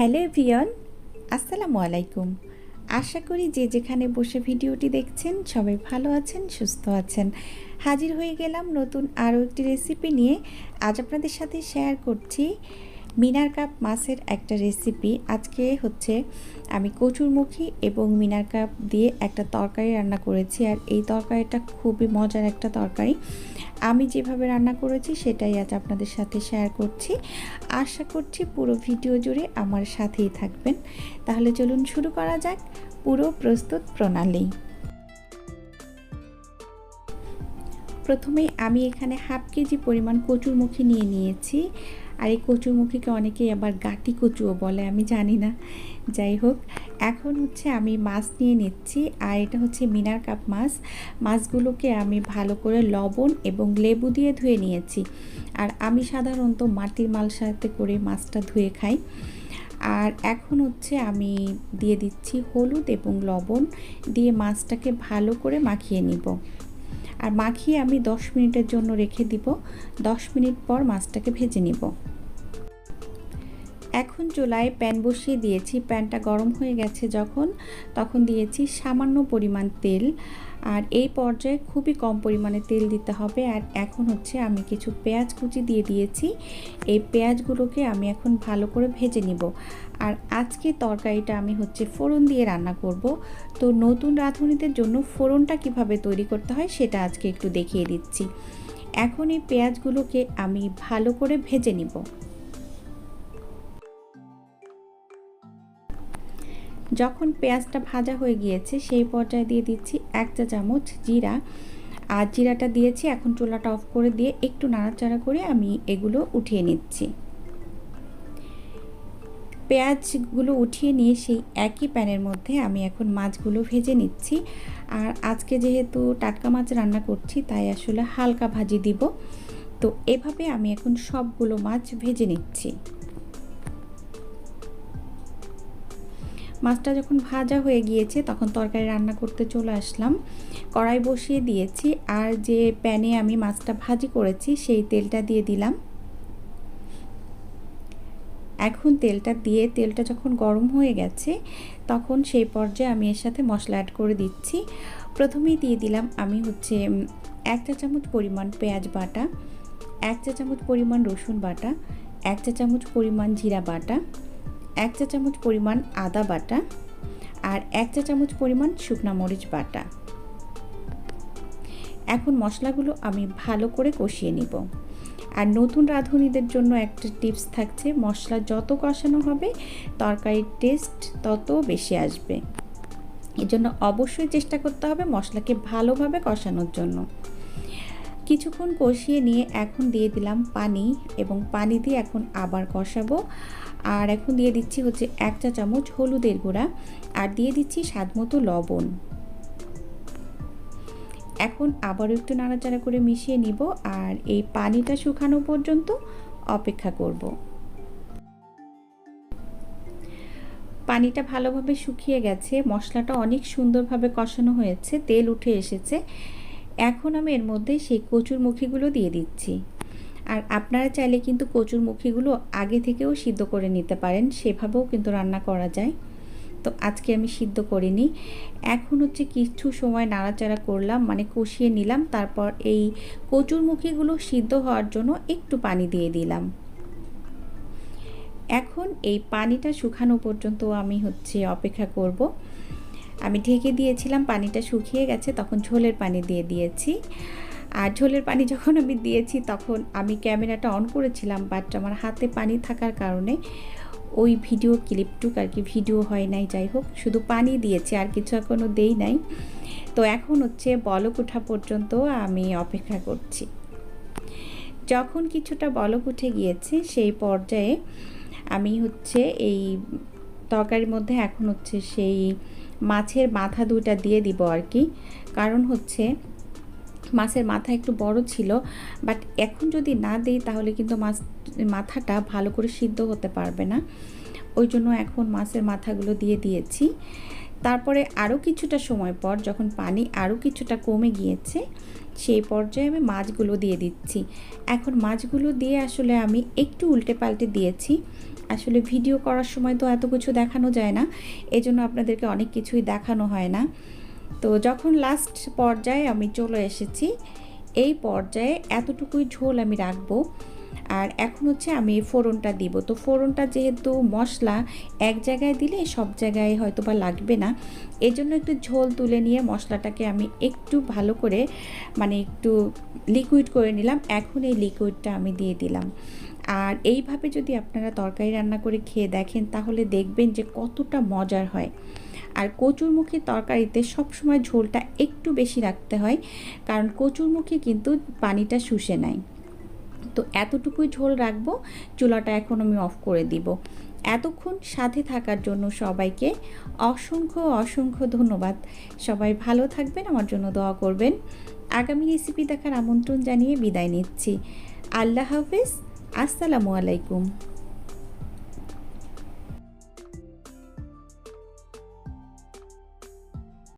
Hello everyone, আসসালামু আলাইকুম। আশা করি যে যেখানে বসে ভিডিওটি দেখছেন, সবাই ভালো আছেন, সুস্থ আছেন। হাজির হয়ে গেলাম নতুন আরও একটি রেসিপি নিয়ে। আজ আপনাদের সাথে শেয়ার করছি মিনার কাপ মাছের একটা রেসিপি আজকে হচ্ছে আমি কচুরমুখী এবং মিনার কাপ দিয়ে একটা তরকারি রান্না করেছি। আর এই তরকারিটা খুবই মজার একটা তরকারি। আমি যেভাবে রান্না করেছি সেটাই আজ আপনাদের সাথে শেয়ার করছি। আশা করছি পুরো ভিডিও জুড়ে আমার সাথেই থাকবেন। তাহলে চলুন শুরু করা যাক পুরো প্রস্তুত প্রণালী। প্রথমে আমি এখানে হাফ কেজি পরিমাণ কচুরমুখী নিয়ে নিয়েছি। আর এই কচুরমুখীকে অনেকেই আবার গাটি কচুও বলে, আমি জানি না। যাই হোক, এখন হচ্ছে আমি মাছ নিয়ে নিচ্ছি, আর এটা হচ্ছে মিনার কাপ মাছ। মাছগুলোকে আমি ভালো করে লবণ এবং লেবু দিয়ে ধুয়ে নিয়েছি। আর আমি সাধারণত মাটির মাল সাথে করে মাছটা ধুয়ে খাই। আর এখন হচ্ছে আমি দিয়ে দিচ্ছি হলুদ এবং লবণ, দিয়ে মাছটাকে ভালো করে মাখিয়ে নিব। আর মাখিয়ে আমি 10 মিনিটের জন্য রেখে দিব। 10 মিনিট পর মাছটাকে ভেজে নিব। এখন চুলায় প্যান বসিয়ে দিয়েছি। প্যানটা গরম হয়ে গেছে যখন, তখন দিয়েছি সামান্য পরিমাণ তেল। আর এই পর্যায়ে খুবই কম পরিমাণে তেল দিতে হবে। আর এখন হচ্ছে আমি কিছু পেঁয়াজ কুচি দিয়ে দিয়েছি। এই পেঁয়াজগুলোকে আমি এখন ভালো করে ভেজে নিব। আর আজকে তরকারিটা আমি হচ্ছে ফোড়ন দিয়ে রান্না করব। তো নতুন রাঁধুনিদের জন্য ফোড়নটা কীভাবে তৈরি করতে হয় সেটা আজকে একটু দেখিয়ে দিচ্ছি। এখন এই পেঁয়াজগুলোকে আমি ভালো করে ভেজে নিব। যখন পেঁয়াজটা ভাজা হয়ে গিয়েছে, সেই পর্যায়ে দিয়ে দিচ্ছি এক চা চামচ জিরা। আর জিরাটা দিয়েছি, এখন চুলাটা অফ করে দিয়ে একটু নাড়াচাড়া করে আমি এগুলো উঠিয়ে নিচ্ছি। পেঁয়াজগুলো উঠিয়ে নিয়ে সেই একই প্যানের মধ্যে আমি এখন মাছগুলো ভেজে নিচ্ছি। আর আজকে যেহেতু টাটকা মাছ রান্না করছি, তাই আসলে হালকা ভাজি দিব। তো এভাবে আমি এখন সবগুলো মাছ ভেজে নিচ্ছি। মাছটা যখন ভাজা হয়ে গিয়েছে, তখন তরকারি রান্না করতে চলে আসলাম। কড়াই বসিয়ে দিয়েছি আর যে প্যানে আমি মাছটা ভাজি করেছি, সেই তেলটা দিয়ে দিলাম। এখন তেলটা দিয়ে, তেলটা যখন গরম হয়ে গেছে, তখন সেই পর্যায়ে আমি এর সাথে মশলা অ্যাড করে দিচ্ছি। প্রথমেই দিয়ে দিলাম আমি হচ্ছে এক চা চামচ পরিমাণ পেঁয়াজ বাটা, এক চা চামচ পরিমাণ রসুন বাটা, এক চা চামচ পরিমাণ জিরা বাটা এক চা চামচ পরিমাণ আদা বাটা আর এক চা চামচ পরিমাণ শুকনা মরিচ বাটা। এখন মশলাগুলো আমি ভালো করে কষিয়ে নিব। আর নতুন রাঁধুনিদের জন্য একটা টিপস থাকছে, মশলা যত কষানো হবে, তরকারির টেস্ট তত বেশি আসবে। এজন্য অবশ্যই চেষ্টা করতে হবে মশলাকে ভালোভাবে কষানোর জন্য। কিছুক্ষণ কষিয়ে নিয়ে এখন দিয়ে দিলাম পানি এবং পানি দিয়ে এখন আবার কষাবো। আর এখন দিয়ে দিচ্ছি হচ্ছে এক চা চামচ হলুদের গুঁড়া আর দিয়ে দিচ্ছি স্বাদ মতো লবণ। এখন আবার একটু নাড়াচাড়া করে মিশিয়ে নিব আর এই পানিটা শুকানো পর্যন্ত অপেক্ষা করব। পানিটা ভালোভাবে শুকিয়ে গেছে, মশলাটা অনেক সুন্দরভাবে কষানো হয়েছে, তেল উঠে এসেছে। এখন আমি এর মধ্যে সেই কচুর মুখিগুলো দিয়ে দিচ্ছি। আর আপনারা চাইলে কিন্তু কচুর মুখিগুলো আগে থেকেও সিদ্ধ করে নিতে পারেন, সেভাবেও কিন্তু রান্না করা যায়। তো আজকে আমি সিদ্ধ করিনি। এখন হচ্ছে কিছু সময় নাড়াচাড়া করলাম মানে কষিয়ে নিলাম, তারপর এই কচুর মুখিগুলো সিদ্ধ হওয়ার জন্য একটু পানি দিয়ে দিলাম। এখন এই পানিটা শুকানো পর্যন্ত আমি হচ্ছে অপেক্ষা করব। আমি ঢেকে দিয়েছিলাম, পানিটা শুকিয়ে গেছে, তখন ঝোলের পানি দিয়ে দিয়েছি। আর ঝোলের পানি যখন আমি দিয়েছি, তখন আমি ক্যামেরাটা অন করেছিলাম বাট আমার হাতে পানি থাকার কারণে ওই ভিডিও ক্লিপটুক আর কি ভিডিও হয় নাই, যাই হোক, শুধু পানি দিয়েছি, আর কিছু এখনও দেই নাই। তো এখন হচ্ছে বলক ওঠা পর্যন্ত আমি অপেক্ষা করছি। যখন কিছুটা বলক উঠে গিয়েছে, সেই পর্যায়ে আমি হচ্ছে এই তরকারির মধ্যে এখন হচ্ছে সেই মাছের মাথা দুইটা দিয়ে দিব আর কি। কারণ হচ্ছে, মাছের মাথা একটু বড় ছিল বাট এখন যদি না দিই তাহলে কিন্তু মাছ, মাথাটা ভালো করে সিদ্ধ হতে পারবে না। ওই জন্য এখন মাছের মাথাগুলো দিয়ে দিয়েছি। তারপরে আরও কিছুটা সময় পর যখন পানি আরও কিছুটা কমে গিয়েছে সেই পর্যায়ে আমি মাছগুলো দিয়ে দিচ্ছি। এখন মাছগুলো দিয়ে আসলে আমি একটু উল্টে পাল্টে দিয়েছি। আসলে ভিডিও করার সময় তো এত কিছু দেখানো যায় না এই জন্য আপনাদেরকে অনেক কিছুই দেখানো হয় না। তো যখন লাস্ট পর্যায়ে আমি চলে এসেছি, এই পর্যায়ে এতটুকুই ঝোল আমি রাখব। আর এখন হচ্ছে আমি ফোড়নটা দিব। তো ফোড়নটা যেহেতু মশলা এক জায়গায় দিলে সব জায়গায় হয়তো বা লাগবে না। এই জন্য একটু ঝোল তুলে নিয়ে মশলাটাকে আমি একটু ভালো করে মানে একটু লিকুইড করে নিলাম। এখন এই লিকুইডটা আমি দিয়ে দিলাম। আর এইভাবে যদি আপনারা তরকারি রান্না করে খেয়ে দেখেন তাহলে দেখবেন যে কতটা মজার হয়। আর কচুরমুখী তরকারিতে সবসময় ঝোলটা একটু বেশি রাখতে হয়, কারণ কচুরমুখী কিন্তু পানিটা শুষে নেয়। তো এতটুকুই ঝোল রাখব, চুলাটা এখন আমি অফ করে দিব। এতক্ষণ সাথে থাকার জন্য সবাইকে অসংখ্য অসংখ্য ধন্যবাদ। সবাই ভালো থাকবেন, আমার জন্য দোয়া করবেন। আগামী রেসিপি দেখার আমন্ত্রণ জানিয়ে বিদায় নিচ্ছি। আল্লাহ হাফিজ, আসসালামু আলাইকুম।